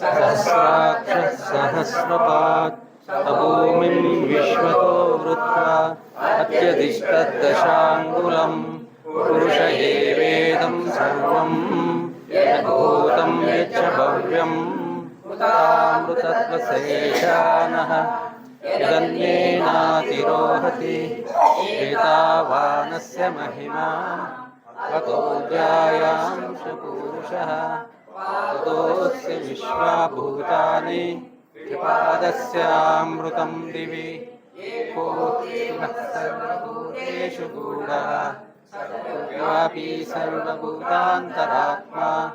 सहस्राक्षः सहस्रपात् अभूमिं विश्वतो वृत्वा अत्यधिष्ठद्दशाङ्गुलम् पुरुष एवेदं सर्वं यद्भूतं यच्च भव्यम् उतामृतत्वशेषानः यदन्येनातिरोहति, एतावानस्य महिमा ततो जायांश ततोऽस्य विश्वाभूतानि त्रिपादस्यामृतं दिवि। सर्वभूतेषु गूढः। सर्वापि सर्वभूतान्तरात्मा।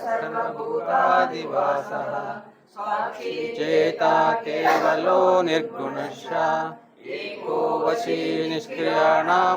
सर्वभूतादिवासः। चेता केवलो निर्गुणश्च। एको वशी निष्क्रियाणां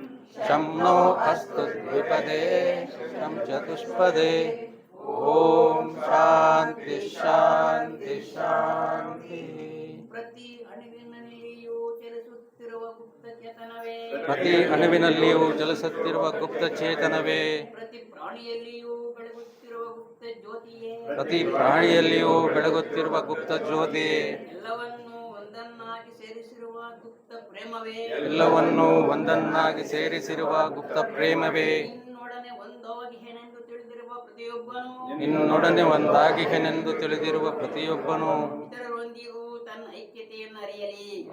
शं नो अस्तु द्विपदे शं चतुष्पदे ॐ शान्ति शान्ति शान्तिः ಪ್ರತಿ ಅಣುವಿನಲ್ಲಿಯೂ ಚಲಿಸುತ್ತಿರುವ ಗುಪ್ತಚೇತನವೇ ಪ್ರತಿ ಅಣುವಿನಲ್ಲಿಯೂ ಚಲಿಸುತ್ತಿರುವ ಗುಪ್ತ ಚೇತನವೇ ಪ್ರತಿ ಪ್ರಾಣಿಯಲ್ಲಿಯೂ ಬೆಳಗುತ್ತಿರುವ ಗುಪ್ತ ಜ್ಯೋತಿಯೇ ಪ್ರತಿ ಪ್ರಾಣಿಯಲ್ಲಿಯೂ ಬೆಳಗುತ್ತಿರುವ ಗುಪ್ತ ಜ್ಯೋತಿ ಎಲ್ಲವನ್ನೂ ಒಂದನ್ನಾಗಿ ಸೇರಿಸಿರುವ ಗುಪ್ತ ಪ್ರೇಮವೇ. ಎಲ್ಲವನ್ನೂ ಒಂದನ್ನಾಗಿ ಸೇರಿಸಿರುವ ಗುಪ್ತ ಪ್ರೇಮವೇ. ನಿನ್ನೊಡನೆ ಒಂದಾಗಿಹೆನೆಂದು ತಿಳಿದಿರುವ ಪ್ರತಿಯೊಬ್ಬನು. ನಿನ್ನೊಡನೆ ಒಂದಾಗಿಹೆನೆಂದು ತಿಳಿದಿರುವ ಪ್ರತಿಯೊಬ್ಬನು. ಇತರರೊಂದಿಗೂ ತನ್ನ ಐಕ್ಯತೆಯನ್ನು ಅರಿಯಲಿ.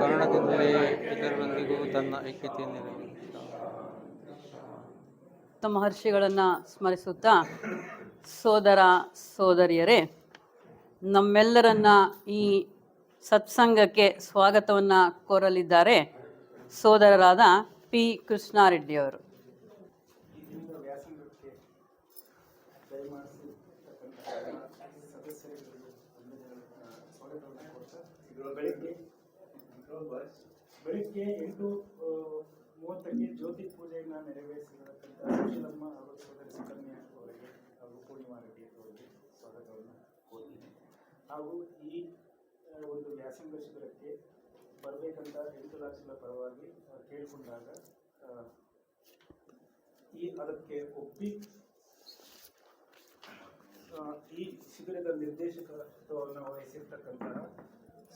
ಕಾರಣದಿಂದಲೇ ಇತರರೊಂದಿಗೂ ತನ್ನ ಐಕ್ಯತೆಯನ್ನು ಮಹರ್ಷಿಗಳನ್ನು ಸ್ಮರಿಸುತ್ತಾ ಸೋದರ ಸೋದರಿಯರೇ ನಮ್ಮೆಲ್ಲರನ್ನ ಈ ಸತ್ಸಂಗಕ್ಕೆ ಸ್ವಾಗತವನ್ನು ಕೋರಲಿದ್ದಾರೆ ಸೋದರರಾದ ಪಿ. ಕೃಷ್ಣಾರೆಡ್ಡಿಯವರು. ಹಾಗೂ ಈ ಒಂದು ವ್ಯಾಸಂಗ ಶಿಬಿರಕ್ಕೆ ಬರಬೇಕಂತ ಎಂಟು ಲಕ್ಷದ ಪರವಾಗಿ ಕೇಳಿಕೊಂಡಾಗ ಈ ಅದಕ್ಕೆ ಒಪ್ಪಿ ಈ ಶಿಬಿರದ ನಿರ್ದೇಶಕತ್ವವನ್ನು ವಹಿಸಿರ್ತಕ್ಕಂತಹ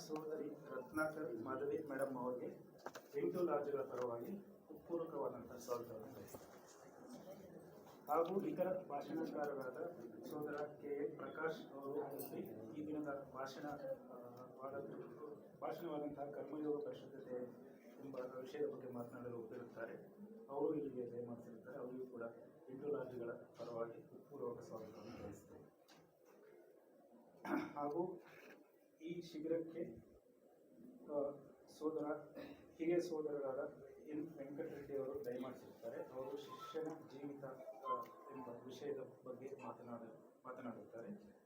ಸೋದರಿ ರತ್ನಾಕರ್ ಮಾಧವಿ ಮೇಡಮ್ ಅವರಿಗೆ ಎಂಟು ಲಾಡ್ಜ್ಗಳ ಪರವಾಗಿ ಪೂರ್ವಕವಾದಂತಹ ಸ್ವಾಗತವನ್ನು ಹಾಗೂ ಇತರ ಭಾಷಣಕಾರರಾದ ಸೋದರ ಕೆ ಎ ಪ್ರಕಾಶ್ ಅವರು ಈ ದಿನದ ಭಾಷಣ ವಾದ- ಭಾಷಣವಾದಂತಹ ಕರ್ಮಯೋಗ ಪರಿಶುದ್ಧತೆ ಎಂಬ ವಿಷಯದ ಬಗ್ಗೆ ಮಾತನಾಡಲು ಒಪ್ಪಿರುತ್ತಾರೆ. ಅವರು ಇಲ್ಲಿಗೆ ದಯಮಾಡಿಸಿರುತ್ತಾರೆ ಅವರಿಗೂ ಕೂಡ ಎಂಟು ಲಾಡ್ಜ್ಗಳ ಪರವಾಗಿ ಪೂರ್ವಕ ಸ್ವಾಗತವನ್ನು ಬಯಸ್ತೇವೆ ಹಾಗೂ ಈ ಶಿಬಿರಕ್ಕೆ ಸೋದರ, ಹಿರಿಯ ಸೋದರರಾದ ಎನ್. ವೆಂಕಟರೆಡ್ಡಿ ಅವರು ದಯಮಾಡಿಸಿರುತ್ತಾರೆ. ಅವರು ಶಿಕ್ಷಣ ಜೀವಿತ ಎಂಬ ವಿಷಯದ ಬಗ್ಗೆ ಮಾತನಾಡ, ಮಾತನಾಡುತ್ತಾರೆ.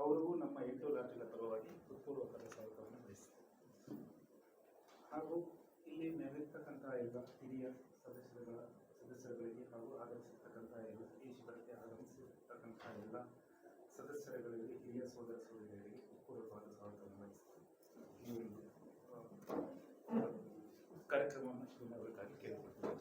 ಅವರಿಗೂ ನಮ್ಮ ಎಂಟು ಲಾಡ್ಜ್ಗಳ ಪರವಾಗಿ ಹೃತ್ಪೂರ್ವಕದ ಸ್ವಾಗತವನ್ನು ಹಾಗೂ ಇಲ್ಲಿ ನೆರೆದಿರ್ತಕ್ಕಂತಹ ಎಲ್ಲ ಹಿರಿಯ ಸದಸ್ಯರುಗಳ ಸದಸ್ಯರುಗಳಿಗೆ ಹಾಗೂ ಆಗಮಿಸಿರ್ತಕ್ಕಂತಹ ಎಲ್ಲ ಈ ಶಿಬಿರಕ್ಕೆ ಆಗಮಿಸಿರ್ತಕ್ಕಂತಹ ಎಲ್ಲ ಸದಸ್ಯರುಗಳಿಗೆ, ಹಿರಿಯ ಸೋದರ ಸೋದರಿಯರಿಗೆ ಪೂರ್ವಕವಾದ ಸ್ವಾಗತವನ್ನು ವಹಿಸುತ್ತೇನೆ ಈ ಒಂದು ಕಾರ್ಯಕ್ರಮವನ್ನು ಕೇಳಿಕೊಳ್ತೇನೆ